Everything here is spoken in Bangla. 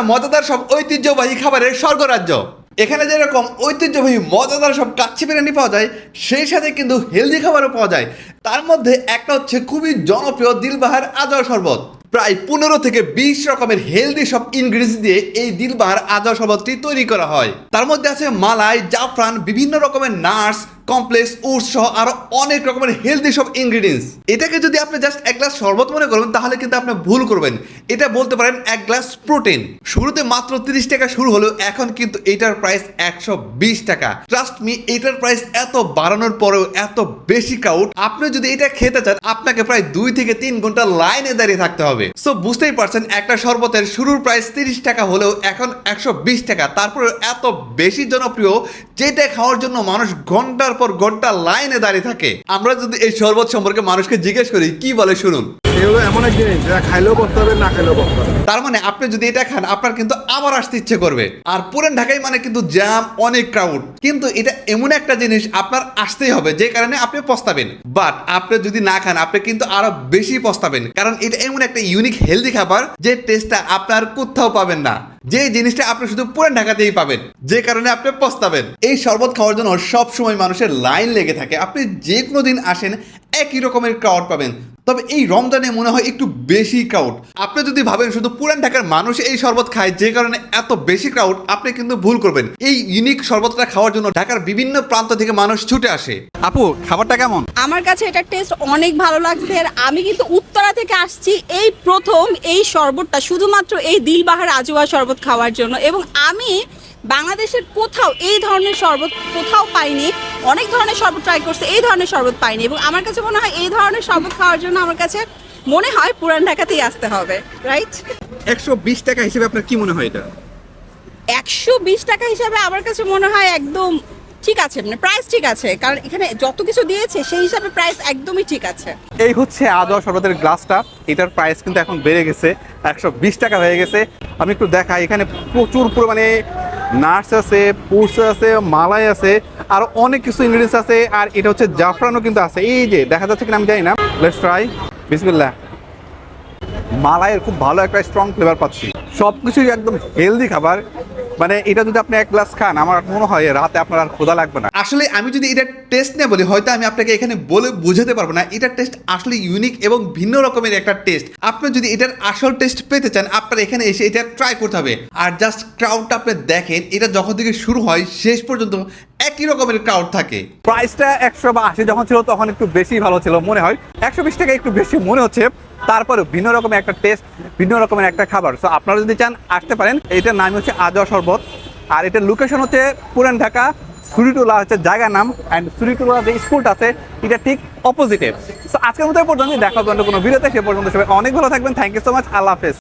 না, মজাদার সব ঐতিহ্যবাহী খাবারের স্বর্গরাজ্য। এখানে যেরকম ঐতিহ্যবাহী, মজাদার সব কাচ্চি বিরিয়ানি পাওয়া যায়, সেই সাথে কিন্তু হেলদি খাবারও পাওয়া যায়। তার মধ্যে একটা হচ্ছে খুবই জনপ্রিয় দিলবাহার আজর শরবত। প্রায় পনেরো থেকে বিশ রকমের হেলদি সব ইনগ্রিডিয়েন্টস দিয়ে এই দিলবাহার আজর শরবতটি তৈরি করা হয়। তার মধ্যে আছে মালাই, জাফরান, বিভিন্ন রকমের নাটস কমপ্লেক্স উটস সহ আরও অনেক রকমের হেলদি সব ইনগ্রিডিয়েন্টস এটাকে যদি আপনি জাস্ট এক গ্লাস শরবত মনে করবেন তাহলে কিন্তু আপনি ভুল করবেন। এটা বলতে পারেন এক গ্লাস প্রোটিন শুরুতে মাত্র তিরিশ টাকা শুরু হলেও এখন কিন্তু এটার প্রাইস একশো বিশ টাকা। ট্রাস্ট মি এটার প্রাইস এত বাড়ানোর পরেও এত বেশি কাউট আপনি যদি এটা খেতে চান, আপনাকে প্রায় দুই থেকে তিন ঘণ্টা লাইনে দাঁড়িয়ে থাকতে হবে। সো বুঝতেই পারছেন, একটা শরবতের শুরুর প্রাইস তিরিশ টাকা হলেও এখন একশো বিশ টাকা। তারপরে এত বেশি জনপ্রিয়, যেটা খাওয়ার জন্য মানুষ ঘণ্টার পর ঘণ্টা লাইনে দাঁড়িয়ে থাকে। আমরা যদি এই শরবত সম্পর্কে মানুষকে জিজ্ঞেস করি, কি বলে শুনুন। এগুলো এমন এক জিনিস যা খাইলেও করতে হবে, না খাইলেও করতে হবে। তার মানে আপনি যদি এটা খান, আপনার কিন্তু আবার আসতে ইচ্ছে করবে। আর পুরান ঢাকায় মানে কিন্তু জ্যাম অনেক ক্রাউড কিন্তু এটা এমন একটা জিনিস, আপনার আসতেই হবে, যে কারণে আপনি পস্তাবেন। বাট আপনি যদি না খান, আপনি কিন্তু আরও বেশি পস্তাবেন। কারণ এটা এমন একটা ইউনিক হেলদি খাবার, যে টেস্টটা আপনার কোথাও পাবেন না। যে জিনিসটা আপনি শুধু পুরান ঢাকাতেই পাবেন, যে কারণে আপনি পস্তাবেন। এই শরবত খাওয়ার জন্য সব সময় মানুষের লাইন লেগে থাকে। আপনি যে কোনো দিন আসেন একই রকমের ক্রাউড পাবেন। তবে এই রমজানে মনে হয় একটু বেশি ক্রাউড আপনি যদি ভাবেন শুধু পুরান ঢাকার মানুষ এই শরবত খায়, যে কারণে এত বেশি ক্রাউড আপনি কিন্তু ভুল করবেন। এই ইউনিক শরবতটা খাওয়ার জন্য ঢাকার বিভিন্ন প্রান্ত থেকে মানুষ ছুটে আসে। আপু, খাবারটা কেমন? আমার কাছে এটা টেস্ট অনেক ভালো লাগছে আর আমি কিন্তু উত্তরা থেকে আসছি এই প্রথম এই শরবতটা, শুধুমাত্র এই দিলবাহার আজুয়া শরবত খাওয়ার জন্য। এবং আমি বাংলাদেশের কোথাও এই ধরনের শরবত কোথাও পাইনি। অনেক ধরনের শরবত ট্রাই করছে এই ধরনের শরবত পাইনি এবং আমার কাছে মনে হয় এই ধরনের শরবত খাওয়ার জন্য আমার কাছে মনে হয় পুরান ঢাকাতেই আসতে হবে রাইট একশো বিশ টাকা হিসেবে আপনার কি মনে হয় এটা? একশো বিশ টাকা হিসাবে আমার কাছে মনে হয় একদম ঠিক আছে মানে প্রাইস ঠিক আছে কারণ এখানে যত কিছু দিয়েছে সেই হিসাবে প্রাইস একদমই ঠিক আছে। এই হচ্ছে আদোয়া শরবতের গ্লাসটা এটার প্রাইস কিন্তু এখন বেড়ে গেছে একশো বিশ টাকা হয়ে গেছে। আমি একটু দেখাই এখানে প্রচুর পরিমাণে নাটস আছে পুরস আছে, মালাই আছে, আর অনেক কিছু ইনগ্রিডিয়েন্টস আছে, আর এটা হচ্ছে জাফরানও কিন্তু আছে। এই যে, দেখা যাচ্ছে কিনা আমি জানি না। লেটস ট্রাই বিসমিল্লাহ। মালাইয়ের খুব ভালো একটা স্ট্রং ফ্লেভার পাচ্ছি। সব কিছুই একদম হেলদি খাবার। মানে এটা যদি আপনি এক গ্লাস খান আমার মনে হয় রাতে আপনার আর ক্ষুধা লাগবে না। আসলে আমি যদি এটা টেস্ট না বলি হয়তো আমি আপনাকে এখানে বলে বোঝাতে পারব না এটার টেস্ট আসলে ইউনিক এবং ভিন্ন রকমের একটা টেস্ট আপনি যদি এটার আসল টেস্ট পেতে চান আপনার এখানে এসে এটা ট্রাই করতে হবে। আর জাস্ট ক্রাউডটা আপনি দেখেন এটা যখন থেকে শুরু হয় শেষ পর্যন্ত একই রকমের ক্রাউড থাকে। প্রাইসটা একশো বা আশি যখন ছিল তখন একটু বেশি ভালো ছিল মনে হয়। একশো বিশ টাকা একটু বেশি মনে হচ্ছে। তারপরে ভিন্ন রকমের একটা টেস্ট ভিন্ন রকমের একটা খাবার। সো আপনারা যদি চান আসতে পারেন। এটার নাম হচ্ছে আজওয়া শরবত। আর এটার লোকেশন হচ্ছে পুরান ঢাকা সুরিটোলা হচ্ছে জায়গার নাম। অ্যান্ড সুরিটোলা যে স্কুলটা আছে, এটা ঠিক অপোজিটে সো আজকের মতো পর্যন্ত দেখা পর্যন্ত কোনো ভিডিওতে। সে পর্যন্ত সবাই অনেক ভালো থাকবেন। Thank you so much Allah হাফেজ।